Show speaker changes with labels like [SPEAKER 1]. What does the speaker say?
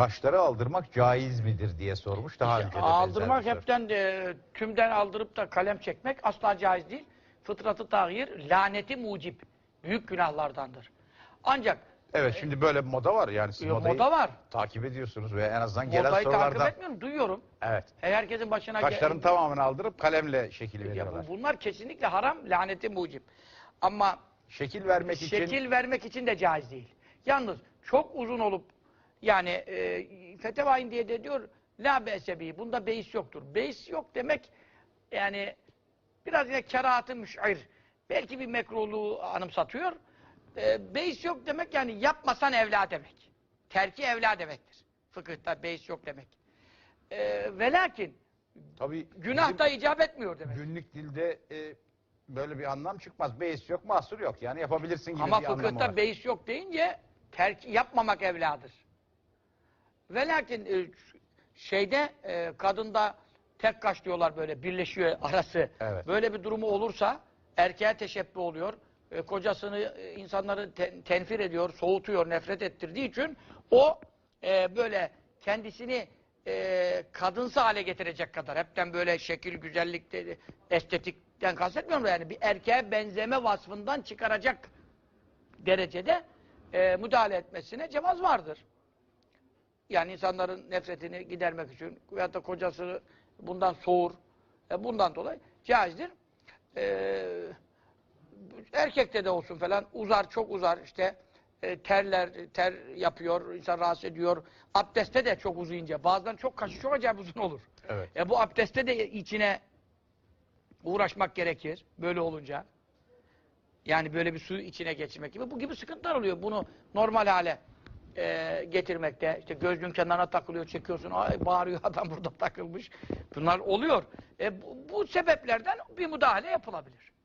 [SPEAKER 1] Kaşları aldırmak caiz midir diye sormuş daha önce de.
[SPEAKER 2] Aldırmak
[SPEAKER 1] benzer bir soru.
[SPEAKER 2] hepten de, tümden aldırıp da kalem çekmek asla caiz değil. Fıtratı tahir, laneti mucip. Büyük günahlardandır. Ancak
[SPEAKER 1] Evet şimdi böyle bir moda var yani siz
[SPEAKER 2] e,
[SPEAKER 1] modayı
[SPEAKER 2] moda var.
[SPEAKER 1] takip ediyorsunuz ve en azından gelen
[SPEAKER 2] Modayı takip
[SPEAKER 1] sorulardan.
[SPEAKER 2] etmiyorum, duyuyorum.
[SPEAKER 1] Evet.
[SPEAKER 2] E, herkesin başına
[SPEAKER 1] Kaşların
[SPEAKER 2] gel-
[SPEAKER 1] tamamını aldırıp kalemle şekil
[SPEAKER 2] Ya
[SPEAKER 1] veriyorlar.
[SPEAKER 2] bu- bunlar kesinlikle haram, laneti mucip. Ama
[SPEAKER 1] Şekil vermek için
[SPEAKER 2] şekil vermek için de caiz değil. Yalnız çok uzun olup yani e, Feteva diye de diyor la besebi bunda beis yoktur. Beis yok demek yani biraz yine kerahatı müş'ir. Belki bir mekruhluğu anımsatıyor. E, beis yok demek yani yapmasan evla demek. Terki evla demektir. Fıkıhta beis yok demek. E, ve lakin
[SPEAKER 1] tabii
[SPEAKER 2] günah da icap etmiyor demek.
[SPEAKER 1] günlük dilde e, böyle bir anlam çıkmaz. Beis yok, mahsur yok. Yani yapabilirsin gibi
[SPEAKER 2] Ama
[SPEAKER 1] bir anlamı var.
[SPEAKER 2] fıkıhta beis yok deyince terk yapmamak evladır. Ve lakin e, şeyde e, kadında tek kaş diyorlar böyle birleşiyor arası.
[SPEAKER 1] Evet.
[SPEAKER 2] Böyle bir durumu olursa erkeğe teşebbü oluyor. E, kocasını e, insanları te- tenfir ediyor, soğutuyor, nefret ettirdiği için o e, böyle kendisini e, kadınsı hale getirecek kadar hepten böyle şekil, güzellik, de- estetikten kastetmiyorum da yani bir erkeğe benzeme vasfından çıkaracak derecede e, müdahale etmesine cevaz vardır. Yani insanların nefretini gidermek için veyahut da kocası bundan soğur. E, bundan dolayı caizdir. E, erkekte de olsun falan uzar çok uzar işte e, terler ter yapıyor insan rahatsız ediyor. Abdestte de çok uzayınca bazen çok kaşı çok acayip uzun olur.
[SPEAKER 1] Evet.
[SPEAKER 2] E, bu abdestte de içine uğraşmak gerekir böyle olunca. Yani böyle bir suyu içine geçirmek gibi. Bu gibi sıkıntılar oluyor. Bunu normal hale e, getirmekte. İşte gözlüğün kenarına takılıyor, çekiyorsun. Ay bağırıyor adam burada takılmış. Bunlar oluyor. E, bu, bu sebeplerden bir müdahale yapılabilir.